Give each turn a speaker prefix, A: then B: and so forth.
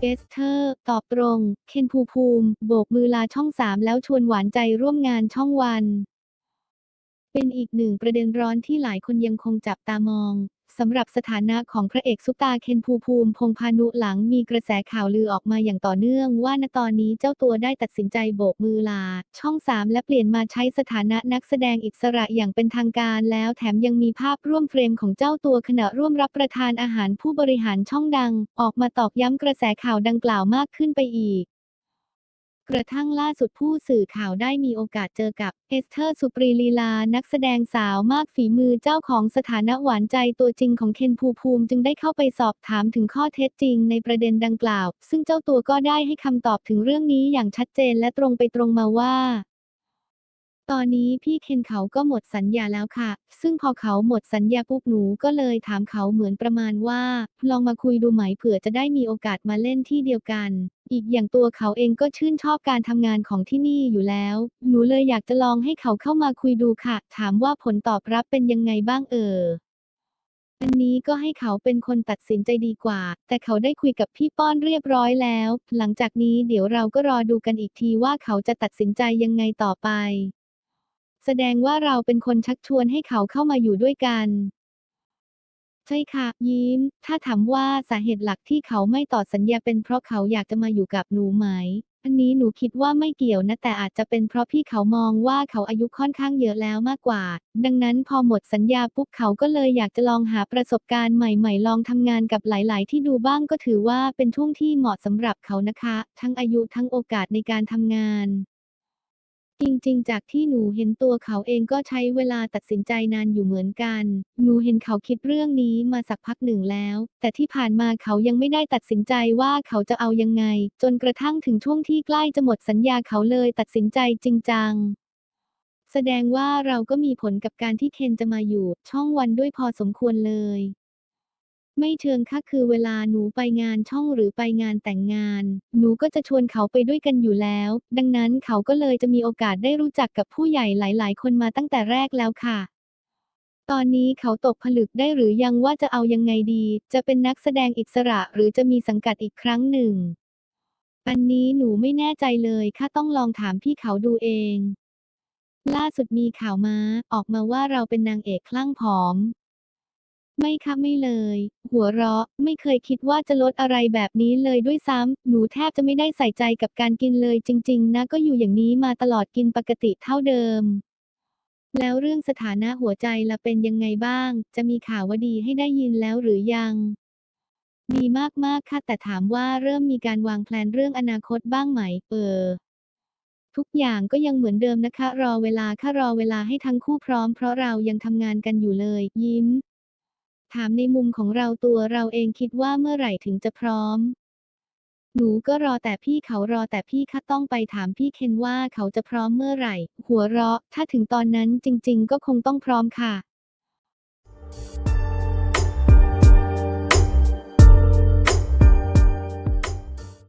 A: เอสเธอร์ ตอบตรง เคนภูภูมิ โบกมือลาช่องสามแล้วชวนหวานใจร่วมงานช่องวัน เป็นอีกหนึ่งประเด็นร้อนที่หลายคนยังคงจับตามอง สำหรับสถานะของพระเอกซุปตาเคนภูภูมิพงพานุหลังมีกระแสข่าวลือออกมาอย่างต่อเนื่องว่าณตอนนี้เจ้าตัวได้ตัดสินใจโบกมือลา ช่อง 3 และเปลี่ยนมาใช้สถานะนักแสดงอิสระอย่างเป็นทางการแล้วแถมยังมีภาพร่วมเฟรมของเจ้าตัวขณะร่วมรับประทานอาหารผู้บริหารช่องดัง ออกมาตอกย้ำกระแสข่าวดังกล่าวมากขึ้นไปอีก กระทั่งล่าสุดผู้สื่อข่าวได้มีโอกาสเจอกับเอสเธอร์สุปรีลีลา นักแสดงสาวมากฝีมือเจ้าของสถานะหวานใจตัวจริงของเคนภูภูมิ จึงได้เข้าไปสอบถามถึงข้อเท็จจริงในประเด็นดังกล่าว ซึ่งเจ้าตัวก็ได้ให้คำตอบถึงเรื่องนี้อย่างชัดเจนและตรงไปตรงมาว่า ตอนนี้พี่เคนเขาก็หมดสัญญาแล้วค่ะ ซึ่งพอเขาหมดสัญญาปุ๊บหนูก็เลยถามเขาเหมือนประมาณว่า ลองมาคุยดูไหมเผื่อจะได้มีโอกาสมาเล่นที่เดียวกัน อีกอย่างตัวเขาเองก็ชื่นชอบการทำงานของที่นี่อยู่แล้ว หนูเลยอยากจะลองให้เขาเข้ามาคุยดูค่ะ ถามว่าผลตอบรับเป็นยังไงบ้างเอออันนี้ก็ให้เขาเป็นคนตัดสินใจดีกว่า แต่เขาได้คุยกับพี่ป้อนเรียบร้อยแล้ว หลังจากนี้เดี๋ยวเราก็รอดูกันอีกทีว่าเขาจะตัดสินใจยังไงต่อไป แสดงว่าเราเป็นคนชักชวนให้เขาเข้ามาอยู่ด้วยกัน ใช่ค่ะ ยิ้ม ถ้าถามว่าสาเหตุหลักที่เขาไม่ต่อสัญญาเป็นเพราะเขาอยากจะมาอยู่กับหนูไหม อันนี้หนูคิดว่าไม่เกี่ยวนะแต่อาจจะเป็นเพราะพี่เขามองว่าเขาอายุค่อนข้างเยอะแล้วมากกว่า ดังนั้นพอหมดสัญญาปุ๊บเขาก็เลยอยากจะลองหาประสบการณ์ใหม่ ๆ ลองทำงานกับหลาย ๆ ที่ดูบ้างก็ถือว่าเป็นช่วงที่เหมาะสำหรับเขานะคะ ทั้งอายุทั้งโอกาสในการทำงาน จริงๆ จากที่หนูเห็นตัวเขาเองก็ใช้เวลาตัดสินใจนานอยู่เหมือนกัน หนูเห็นเขาคิดเรื่องนี้มาสักพักหนึ่งแล้ว แต่ที่ผ่านมาเขายังไม่ได้ตัดสินใจว่าเขาจะเอายังไง จนกระทั่งถึงช่วงที่ใกล้จะหมดสัญญาเขาเลยตัดสินใจจริงจังแสดงว่าเราก็มีผลกับการที่เคนจะมาอยู่ช่องวันด้วยพอสมควรเลย ไม่เชิงค่ะคือเวลาหนูไปงานช่องหรือไปงานแต่งงาน หนูก็จะชวนเขาไปด้วยกันอยู่แล้ว ดังนั้นเขาก็เลยจะมีโอกาสได้รู้จักกับผู้ใหญ่หลาย ๆ คนมาตั้งแต่แรกแล้วค่ะ ตอนนี้เขาตกผลึกได้หรือยังว่าจะเอายังไงดี จะเป็นนักแสดงอิสระหรือจะมีสังกัดอีกครั้งหนึ่ง อันนี้หนูไม่แน่ใจเลยค่ะต้องลองถามพี่เขาดูเองล่าสุดมีข่าวมาออกมาว่าเราเป็นนางเอกคลั่งผอม ไม่ค่ะไม่เลย หัวเราะ ไม่เคยคิดว่าจะลดอะไรแบบนี้เลยด้วยซ้ำ หนูแทบจะไม่ได้ใส่ใจกับการกินเลยจริง ๆ นะก็อยู่อย่างนี้มาตลอดกินปกติเท่าเดิม แล้วเรื่องสถานะหัวใจละเป็นยังไงบ้าง จะมีข่าวว่าดีให้ได้ยินแล้วหรือยัง ดีมากๆค่ะแต่ถามว่าเริ่มมีการวางแพลนเรื่องอนาคตบ้างไหม เออทุกอย่างก็ยังเหมือนเดิมนะคะ รอเวลาค่ะรอเวลาให้ทั้งคู่พร้อมเพราะเรายังทำงานกันอยู่เลย ยิ้ม ถามในมุมของเราตัวเราเองคิดว่าเมื่อไหร่ถึงจะพร้อม หนูก็รอแต่พี่เขารอแต่พี่ข้าต้องไปถามพี่เคนว่าเขาจะพร้อมเมื่อไหร่ หัวเราะ ถ้าถึงตอนนั้นจริง ๆ ก็คงต้องพร้อมค่ะ